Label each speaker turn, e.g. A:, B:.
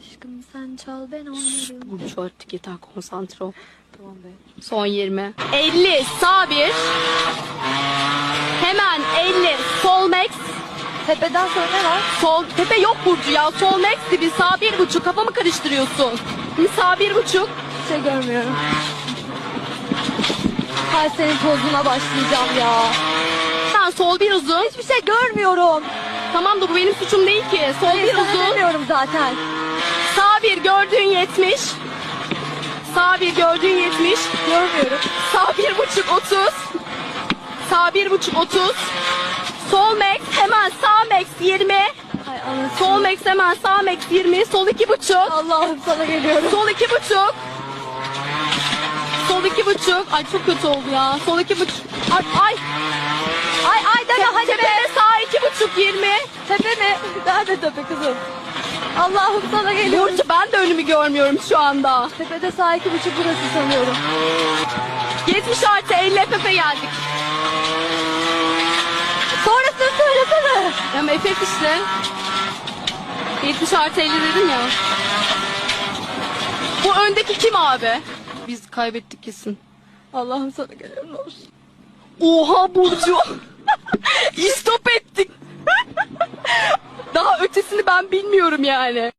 A: Aşkım sen çal ben oynarım.
B: Burcu artık yeter konsantre ol. Tamam be. Son 20. 50 sağ bir. Hemen 50 sol max.
A: Tepeden sonra ne var?
B: Sol tepe yok Burcu ya. Sol max bir sağ bir buçuk. Kafamı karıştırıyorsun. Şimdi sağ bir buçuk.
A: Bir şey görmüyorum. Hay senin tozuna başlayacağım ya.
B: Sen sol bir uzun.
A: Hiçbir şey görmüyorum.
B: Tamam da bu benim suçum değil ki. Sol bir
A: sana
B: uzun.
A: demiyorum zaten.
B: Gördüğün 70. Sağ bir gördüğün 70.
A: Görmüyorum.
B: Sağ bir buçuk 30. Sağ bir buçuk 30. Sol max hemen sağ max 20.
A: Hay anasını.
B: Sol max hemen sağ max 20. Sol iki buçuk.
A: Allah'ım sana geliyorum.
B: Sol iki buçuk. Sol iki buçuk. Ay çok kötü oldu ya. Sol iki buçuk. Ay ay.
A: Ay ay deme hadi be.
B: Sağ iki buçuk 20.
A: Tepe mi? Nerede tepe kızım? Allah'ım sana geliyorum.
B: Burcu ben de önümü görmüyorum şu anda.
A: Tepede sağ iki buçuk burası sanıyorum.
B: 70 artı 50 FF geldik.
A: Sonrasını söylesene.
B: Ya FF işte. 70 artı 50 dedim ya. Bu öndeki kim abi? Biz kaybettik kesin.
A: Allah'ım sana geliyorum.
B: Oha Burcu. Ötesini ben bilmiyorum yani.